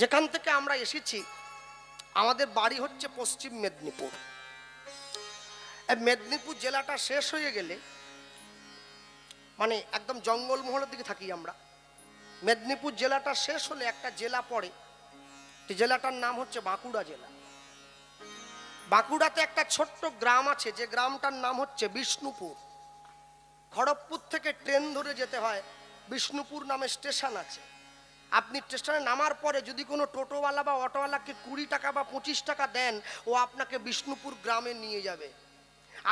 যেখান থেকে আমরা এসেছি, আমাদের বাড়ি হচ্ছে পশ্চিম মেদিনীপুর। মেদিনীপুর জেলাটা শেষ হয়ে গেলে মানে একদম জঙ্গলমহলের দিকে থাকি আমরা। মেদিনীপুর জেলাটা শেষ হলে একটা জেলা পড়ে জেলাটার নাম হচ্ছে বাঁকুড়া জেলা। বাঁকুড়াতে একটা ছোট্ট গ্রাম আছে, যে গ্রামটার নাম হচ্ছে বিষ্ণুপুর। খড়গপুর থেকে ট্রেন ধরে যেতে হয়, বিষ্ণুপুর নামে স্টেশন আছে। আপনি স্টেশনে নামার পরে যদি কোনো টোটোওয়ালা বা অটোওয়ালাকে কুড়ি টাকা বা পঁচিশ টাকা দেন, ও আপনাকে বিষ্ণুপুর গ্রামে নিয়ে যাবে।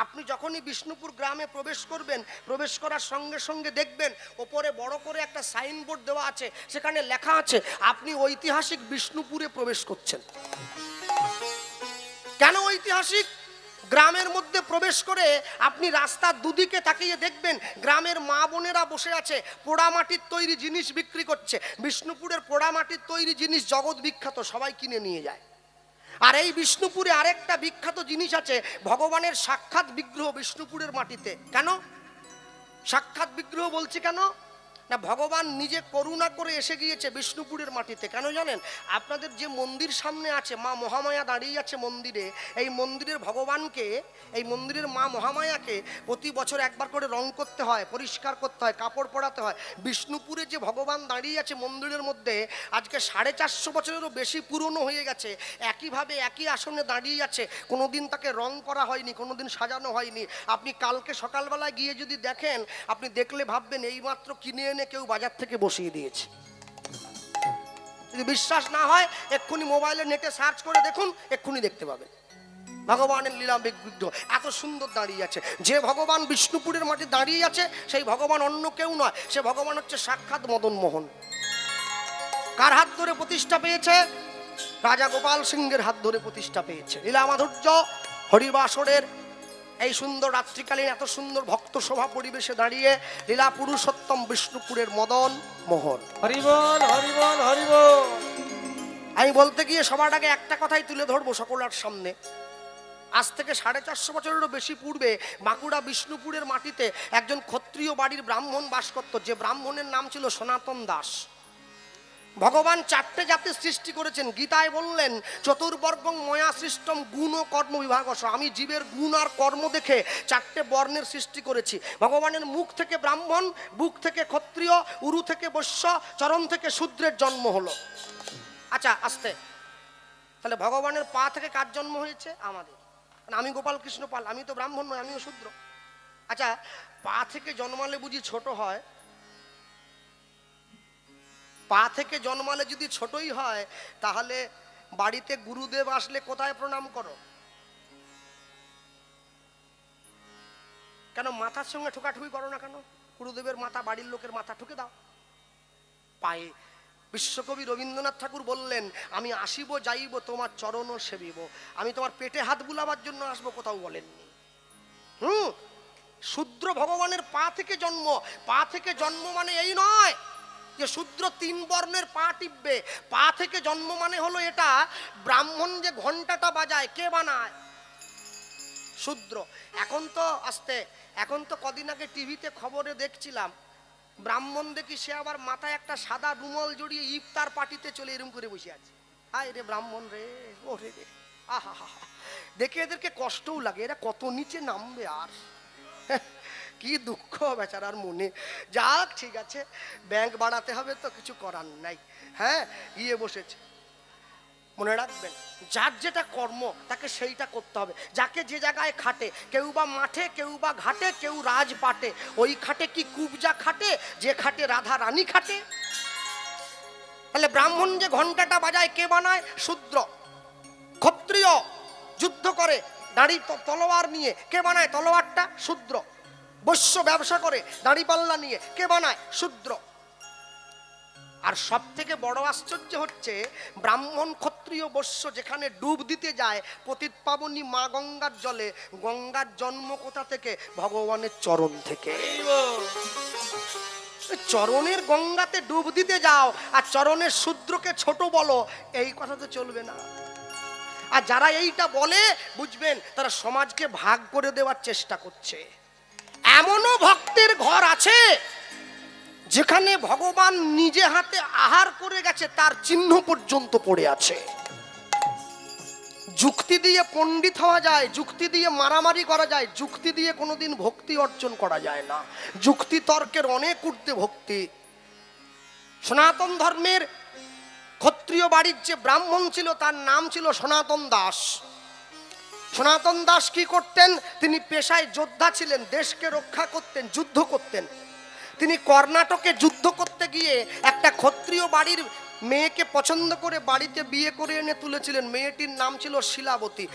আপনি যখনই বিষ্ণুপুর গ্রামে প্রবেশ করবেন, প্রবেশ করার সঙ্গে সঙ্গে দেখবেন, ওপরে বড় করে একটা সাইনবোর্ড দেওয়া আছে, সেখানে লেখা আছে, আপনি ঐতিহাসিক বিষ্ণুপুরে প্রবেশ করছেন। কেন ঐতিহাসিক? গ্রামের মধ্যে প্রবেশ করে আপনি রাস্তার দুদিকে তাকিয়ে দেখবেন, গ্রামের মা বোনেরা বসে আছে পোড়ামাটির তৈরি জিনিস বিক্রি করছে। বিষ্ণুপুরের পোড়ামাটির তৈরি জিনিস জগৎ বিখ্যাত, সবাই কিনে নিয়ে যায়। আর এই বিষ্ণুপুরে আরেকটা বিখ্যাত জিনিস আছে, ভগবানের সাক্ষাৎ বিগ্রহ বিষ্ণুপুরের মাটিতে। কেন? সাক্ষাৎ বিগ্রহ বলছি কেন? না, ভগবান নিজে করুণা করে এসে গিয়েছে বিষ্ণুপুরের মাটিতে। কেন জানেন? আপনাদের যে মন্দির সামনে আছে, মা মহামায়া দাঁড়িয়ে আছে মন্দিরে, এই মন্দিরের ভগবানকে, এই মন্দিরের মা মহামায়াকে প্রতি বছর একবার করে রং করতে হয়, পরিষ্কার করতে হয়, কাপড় পরাতে হয়। বিষ্ণুপুরে যে ভগবান দাঁড়িয়ে আছে মন্দিরের মধ্যে, আজকে সাড়ে চারশো বছরেরও বেশি পুরনো হয়ে গেছে, একইভাবে একই আসনে দাঁড়িয়ে আছে। কোনোদিন তাকে রং করা হয়নি, কোনোদিন সাজানো হয়নি। আপনি কালকে সকালবেলায় গিয়ে যদি দেখেন, আপনি দেখলে ভাববেন, এইমাত্র কিনে এনে কেউ বাজার থেকে বসিয়ে দিয়েছে। যদি বিশ্বাস না হয়, এক্ষুনি মোবাইলে নেটে সার্চ করে দেখুন, এক্ষুনি দেখতে পাবেন। ভগবানের লীলা বিগ্রহ, এত সুন্দর দাঁড়িয়ে আছে। যে ভগবান বিষ্ণুপুরের মাঠে দাঁড়িয়ে আছে, সেই ভগবান অন্য কেউ নয়, সে ভগবান হচ্ছে সাক্ষাৎ মদন মোহন। কার হাত ধরে প্রতিষ্ঠা পেয়েছে? রাজা গোপাল সিংহের হাত ধরে প্রতিষ্ঠা পেয়েছে। লীলা মাধুর্য হরিবাসরের এই সুন্দর রাত্রিকালীন এত সুন্দর ভক্ত সভা পরিবেশে দাঁড়িয়ে লীলা পুরুষোত্তম বিষ্ণুপুরের মদন মোহন। হরিবল হরিবল হরিবল আমি বলতে গিয়ে সবার আগে একটা কথাই তুলে ধরবো সকলের সামনে। আজ থেকে সাড়ে চারশো বছরেরও বেশি পূর্বে বাঁকুড়া বিষ্ণুপুরের মাটিতে একজন ক্ষত্রিয় বাড়ির ব্রাহ্মণ বাস করত যে ব্রাহ্মণের নাম ছিল সনাতন দাস। ভগবান চারটে জাতির সৃষ্টি করেছেন। গীতায় বললেন, চতুর্বর্গং ময়া সৃষ্টম গুণ ও কর্ম বিভাগ আমি জীবের গুণ আর কর্ম দেখে চারটে বর্ণের সৃষ্টি করেছি। ভগবানের মুখ থেকে ব্রাহ্মণ, বুক থেকে ক্ষত্রিয়, উরু থেকে বৈশ্য, চরণ থেকে শূদ্রের জন্ম হলো। আচ্ছা আস্তে। তাহলে ভগবানের পা থেকে কার জন্ম হয়েছে? আমাদের। কারণ আমি গোপাল কৃষ্ণ পাল, আমি তো ব্রাহ্মণ নয়, আমিও শূদ্র। আচ্ছা পা থেকে জন্মালে বুঝি ছোট হয়? পা থেকে জন্মালে যদি ছোটই হয়, তাহলে বাড়িতে গুরুদেব আসলে কোথায় প্রণাম করো? কেন মাথার সঙ্গে ঠোকাঠুকি করো না কেন? গুরুদেবের মাথা বাড়ির লোকের মাথা ঠুকে দাও। পায়ে বিশ্বকবি রবীন্দ্রনাথ ঠাকুর বললেন, আমি আসিব, যাইব, তোমার চরণ সেবিব। আমি তোমার পেটে হাত বুলাবার জন্য আসব, কোথাও বলেননি। হুম, শূদ্র ভগবানের পা থেকে জন্ম। পা থেকে জন্ম মানে এই নয় যে শূদ্র তিন বর্ণের পা টিপবে, পা থেকে জন্ম মানে হলো এটা, ব্রাহ্মণ যে ঘন্টাটা বাজায়, কে বানায়? শূদ্র। এখন তো আসতে, এখন তো কদিন আগে টিভিতে খবরে দেখছিলাম, ব্রাহ্মণ দেখি সে আবার মাথায় একটা সাদা রুমল জড়িয়ে ইফতার পার্টিতে চলে এরম করে বসে আছে। হায় রে ব্রাহ্মণ রে ও রে রে আহা দেখে এদেরকে কষ্টও লাগে, এরা কত নিচে নামবে আর। কি দুঃখ বেচারার মনে। যাক, ঠিক আছে ব্যাংক বাড়াতে হবে তো, কিছু করার নাই। হ্যাঁ গিয়ে বসেছে। মনে রাখবেন, যার যেটা কর্ম, তাকে সেইটা করতে হবে। যাকে যে জায়গায় খাটে, কেউ বা মাঠে, কেউ বা ঘাটে, কেউ রাজপাটে, ওই খাটে কি কুবজা খাটে, যে খাটে রাধা রানী খাটে? তাহলে ব্রাহ্মণ যে ঘন্টাটা বাজায়, কে বানায়? শূদ্র। ক্ষত্রিয় যুদ্ধ করে দাড়ি তলোয়ার নিয়ে, কে বানায় তলোয়ারটা? শূদ্র। বৈশ্য ব্যবসা করে দাড়িপাল্লা নিয়ে, কে বানায়? শূদ্র। আর সব থেকে বড় আশ্চর্য হচ্ছে, ব্রাহ্মণ ক্ষত্রিয় বৈশ্য যেখানে ডুব দিতে যায়, পতিত পাবনী মা গঙ্গার জলে, গঙ্গার জন্ম কোথা থেকে? ভগবানের চরণ থেকে। চরণের গঙ্গাতে ডুব দিতে যাও, আর চরণের শূদ্রকে ছোট বলো, এই কথা তো চলবে না। আর যারা এইটা বলে, বুঝবেন, তারা সমাজকে ভাগ করে দেওয়ার চেষ্টা করছে। এমনও ভক্তের ঘর আছে যেখানে ভগবান নিজে হাতে আহার করে গেছে, তার চিহ্ন পর্যন্ত পড়ে আছে। যুক্তি দিয়ে পণ্ডিত হওয়া যায়, যুক্তি দিয়ে মারামারি করা যায়, যুক্তি দিয়ে কোনোদিন ভক্তি অর্জন করা যায় না। যুক্তি তর্কের অনেক ঊর্ধ্বে ভক্তি। সনাতন ধর্মের ক্ষত্রিয় বাড়ির যে ব্রাহ্মণ ছিল, তার নাম ছিল সনাতন দাস। সনাতন দাস কি করতেন? তিনি পেশায় যোদ্ধা ছিলেন, দেশকে রক্ষা করতেন, যুদ্ধ করতেন। তিনি কর্ণাটকে যুদ্ধ করতে গিয়ে একটা ক্ষত্রিয় বাড়ির মেয়েকে পছন্দ করে বাড়িতে বিয়ে করে এনে তুলেছিলেন। মেয়েটির নাম ছিল শিলাবতী।